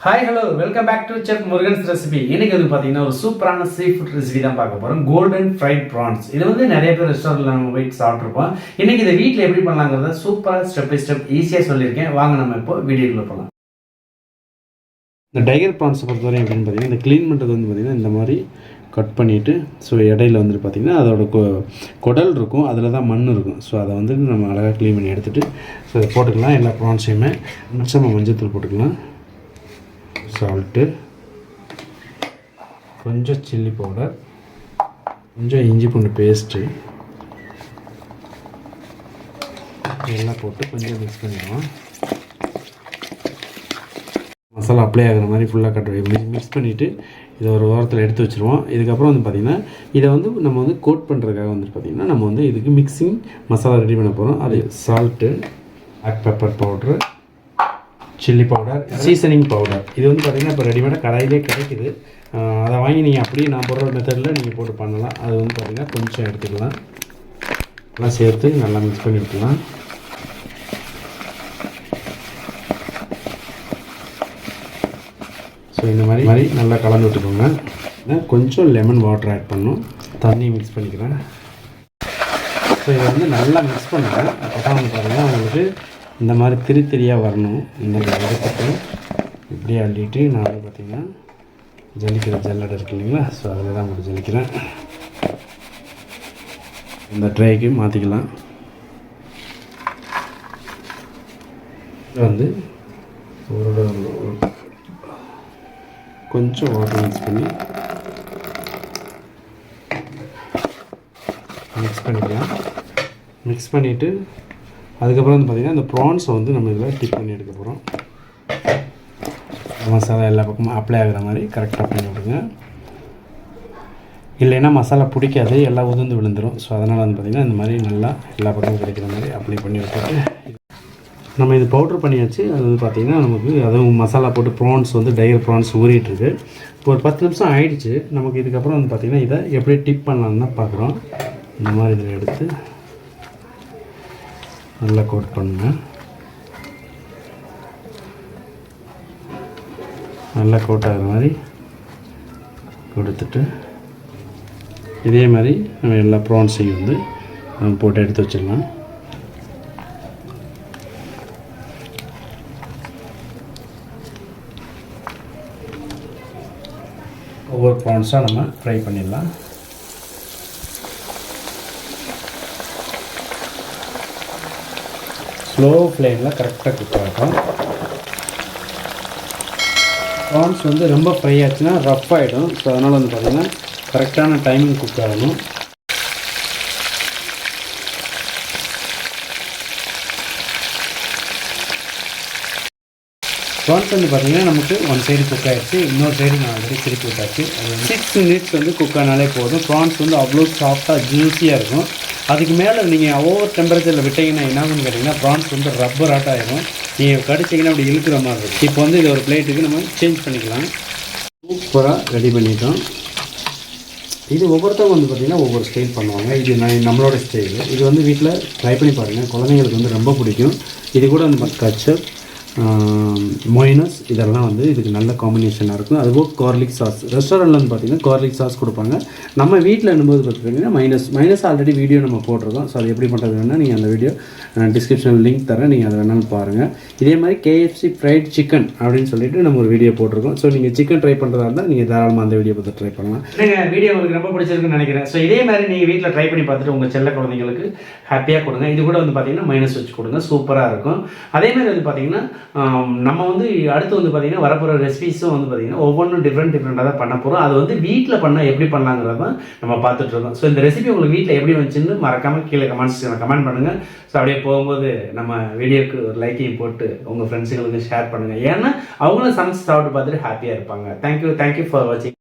Hi hello welcome back to chef Murugan's recipe இன்னைக்கு வந்து பார்த்தீங்கன்னா ஒரு சூப்பரான சீ ஃபுட் ரெசிபி தான் பார்க்க போகிறோம் கோல்டன் ஃப்ரைட் ப்ரான்ஸ் இது வந்து நிறைய பேர் ரெஸ்டாரண்ட்டில் நம்ம போயிட்டு சாப்பிட்ருப்போம் இன்னைக்கு இதை வீட்டில் எப்படி பண்ணலாங்கிறத சூப்பராக ஸ்டெப் பை ஸ்டெப் ஈஸியாக சொல்லியிருக்கேன். வாங்க நம்ம இப்போ வீடியோக்குள்ளே போகலாம் இந்த டைகர் ப்ரான்ஸை பொறுத்தவரை எப்படின்னு பார்த்தீங்கன்னா இந்த க்ளீன் பண்ணுறது வந்து பார்த்திங்கன்னா இந்த மாதிரி கட் பண்ணிவிட்டு ஸோ இடையில வந்துட்டு பார்த்திங்கன்னா அதோட கொ- குடல் இருக்கும். அதில் தான் மண் இருக்கும். ஸோ அதை வந்து நம்ம அழகாக க்ளீன் பண்ணி எடுத்துகிட்டு ஸோ அதை போட்டுக்கலாம். எல்லா ப்ரான்ஸையுமே மிச்சமாக மஞ்சத்தூள் போட்டுக்கலாம். சால்ட்டு கொஞ்சம் சில்லி பவுடர் கொஞ்சம் இஞ்சி பூண்டு பேஸ்ட்டு எல்லாம் போட்டு கொஞ்சம் மிக்ஸ் பண்ணிடுவோம். மசாலா அப்ளை ஆகிற மாதிரி ஃபுல்லாக கட் மிக்ஸ் பண்ணிவிட்டு இதை ஒரு ஓரத்தில் எடுத்து வச்சுருவோம். இதுக்கப்புறம் வந்து பார்த்திங்கன்னா இதை வந்து நம்ம வந்து கோட் பண்ணுறதுக்காக வந்து பார்த்திங்கன்னா நம்ம வந்து இதுக்கு மிக்சிங் மசாலா ரெடி பண்ண போகிறோம் அது சால்ட்டு ஆக் pepper powder chilli powder seasoning powder இது வந்து பார்த்திங்கன்னா இப்போ ரெடிமேடாக கடையிலே கிடைக்குது. அதை வாங்கி நீங்கள் அப்படியே நான் போடுற மெத்தடில் நீங்கள் போட்டு பண்ணலாம். அது வந்து பார்த்திங்கன்னா கொஞ்சம் எடுத்துக்கலாம். நல்லா சேர்த்து நல்லா மிக்ஸ் பண்ணி விட்டுலாம் ஸோ இந்த மாதிரி மாதிரி நல்லா கலந்து விட்டுக்கோங்க. கொஞ்சம் லெமன் வாட்டர் ஆட் பண்ணும் தண்ணி மிக்ஸ் பண்ணிக்கிறேன். ஸோ இதை வந்து நல்லா மிக்ஸ் பண்ணுங்கள் அப்போ தான் வந்து பார்த்தீங்கன்னா உங்களுக்கு இந்த மாதிரி திரி திரியாக வரணும். இந்த இடத்துக்கு இப்படியே அள்ளிட்டு நான் வந்து பார்த்திங்கன்னா ஜல்லிக்கிற ஜல்லடை இருக்கு இல்லைங்களா? ஸோ அதில் தான் உங்களுக்கு ஜல்லிக்கிறேன் இந்த ட்ரைக்கு மாற்றிக்கலாம் இது வந்து ஒரு கொஞ்சம் வாட்டர் மிக்ஸ் பண்ணி மிக்ஸ் பண்ணிக்கலாம். மிக்ஸ் பண்ணிவிட்டு அதுக்கப்புறம் வந்து பார்த்திங்கன்னா இந்த ப்ரான்ஸை வந்து நம்ம இதில் டிப் பண்ணி எடுக்க போகிறோம் மசாலா எல்லா பக்கமும் அப்ளை ஆகிற மாதிரி கரெக்டாக பண்ணி விடுங்க. இல்லைன்னா மசாலா பிடிக்காது எல்லாம் உதிர்ந்து விழுந்துடும் ஸோ அதனால் வந்து பார்த்திங்கன்னா இந்த மாதிரி நல்லா எல்லா பக்கமும் கிடைக்கிற மாதிரி அப்ளை பண்ணி விட்டுட்டு நம்ம இது பவுட்ரு பண்ணியாச்சு. அது வந்து பார்த்திங்கன்னா நமக்கு அதுவும் மசாலா போட்டு ப்ரான்ஸ் வந்து டயர் ப்ரான்ஸ் ஊறிட்டுருக்கு இப்போ ஒரு பத்து நிமிஷம் ஆயிடுச்சு. நமக்கு இதுக்கப்புறம் வந்து பார்த்திங்கன்னா இதை எப்படி டிப் பண்ணலான்னு தான் பார்க்குறோம் இந்த மாதிரி இதில் எடுத்து நல்லா கோட் பண்ணுங்க நல்லா கோட் ஆகிற மாதிரி கொடுத்துட்டு இதே மாதிரி நம்ம எல்லா ப்ரான்ஸையும் வந்து நம்ம போட்டு எடுத்து வச்சிடலாம். ஒவ்வொரு ப்ரான்ஸாக நம்ம ஃப்ரை பண்ணிடலாம். ஸ்லோ ஃப்ளேமில் கரெக்டாக குக் ஆகும் ப்ரான்ஸ் வந்து ரொம்ப ஃப்ரை ஆச்சுன்னா ரஃப் ஆகிடும் ஸோ அதனால் வந்து பார்த்திங்கன்னா கரெக்டான டைமிங் குக் ஆகணும் ப்ரான்ஸ் வந்து பார்த்திங்கன்னா நமக்கு ஒன் சைடு குக் ஆகிடுச்சு இன்னொரு சைடு நான் ஆல்ரெடி திருப்பி விட்டாச்சு. அது சிக்ஸ் மினிட்ஸ் வந்து குக் ஆனாலே போதும். ப்ரான்ஸ் வந்து அவ்வளோ சாஃப்டாக ஜூஸியாக இருக்கும். அதுக்கு மேலே நீங்கள் ஓவர் டெம்பரேச்சரில் விட்டீங்கன்னா என்ன கேட்டிங்கன்னா ப்ரான்ஸ் வந்து ரப்பர் ஆட் ஆகிடும் நீங்கள் கடிச்சிங்கன்னா அப்படி இழுக்கிற மாதிரி இருக்கும். இப்போ வந்து இது ஒரு பிளேட்டுக்கு நம்ம சேஞ்ச் பண்ணிக்கலாம். சூப்பராக ரெடி பண்ணிட்டோம். இது ஒவ்வொருத்தவங்க வந்து பார்த்திங்கன்னா ஒவ்வொரு ஸ்டைல் பண்ணுவாங்க. இது நான் நம்மளோட ஸ்டைல் இது வந்து வீட்டில் ட்ரை பண்ணி பாருங்கள் குழந்தைங்களுக்கு வந்து ரொம்ப பிடிக்கும். இது கூட வந்து கச்சப் மொயினஸ் இதெல்லாம் வந்து இதுக்கு நல்ல காம்பினேஷனாக இருக்கும். அதுபோல் கார்லிக் சாஸ் ரெஸ்டாரண்ட்டில் வந்து பார்த்திங்கன்னா கார்லிக் சாஸ் கொடுப்பாங்க. நம்ம வீட்டில் என்னும்போது பார்த்துக்கிட்டிங்கன்னா மைனஸ் மைனஸ் ஆல்ரெடி வீடியோ நம்ம போட்டிருக்கோம். ஸோ அது எப்படி பண்ணுறது வேணால் நீங்கள் அந்த வீடியோ டிஸ்கிரிப்ஷனில் லிங்க் தரேன். நீங்கள் அதை வேணாலும் பாருங்கள் இதே மாதிரி கேஎஃப்சி ஃப்ரைட் சிக்கன் அப்படின்னு சொல்லிட்டு நம்ம ஒரு வீடியோ போட்டிருக்கோம். ஸோ நீங்கள் சிக்கன் ட்ரை பண்ணுறதா இருந்தால் நீங்கள் தாராளமாக அந்த வீடியோ பார்த்து ட்ரை பண்ணலாம். நீங்கள் வீடியோ உங்களுக்கு ரொம்ப பிடிச்சிருக்குன்னு நினைக்கிறேன். ஸோ இதே மாதிரி நீங்கள் வீட்டில் ட்ரை பண்ணி பார்த்துட்டு உங்கள் செல்ல குழந்தைங்களுக்கு ஹாப்பியாக கொடுங்க. இது கூட வந்து பார்த்தீங்கன்னா மைனஸ் வச்சு கொடுங்க. சூப்பராக இருக்கும். அதே மாதிரி வந்து பார்த்தீங்கன்னா நம்ம வந்து அடுத்து வந்து பார்த்தீங்கன்னா வரப்போகிற ரெசிபிஸும் வந்து பார்த்தீங்கன்னா ஒவ்வொன்றும் டிஃப்ரெண்ட் டிஃப்ரெண்ட்டாக தான் பண்ண போகிறோம் அது வந்து வீட்டில் பண்ணால் எப்படி பண்ணலாங்கிறத தான் நம்ம பார்த்துட்ருக்கோம் ஸோ இந்த ரெசிபி உங்களுக்கு வீட்டில் எப்படி வந்துச்சுன்னு மறக்காமல் கீழே கமெண்ட்ஸ் கமெண்ட் பண்ணுங்கள் ஸோ அப்படியே போகும்போது நம்ம வீடியோக்கு ஒரு லைக்கையும் போட்டு உங்கள் ஃப்ரெண்ட்ஸுங்களுக்கு ஷேர் பண்ணுங்கள் ஏன்னா அவங்களும் சமைச்சு சாப்பிட்டு பார்த்துட்டு ஹாப்பியாக இருப்பாங்க. தேங்க்யூ தேங்க்யூ ஃபார் வாட்சிங்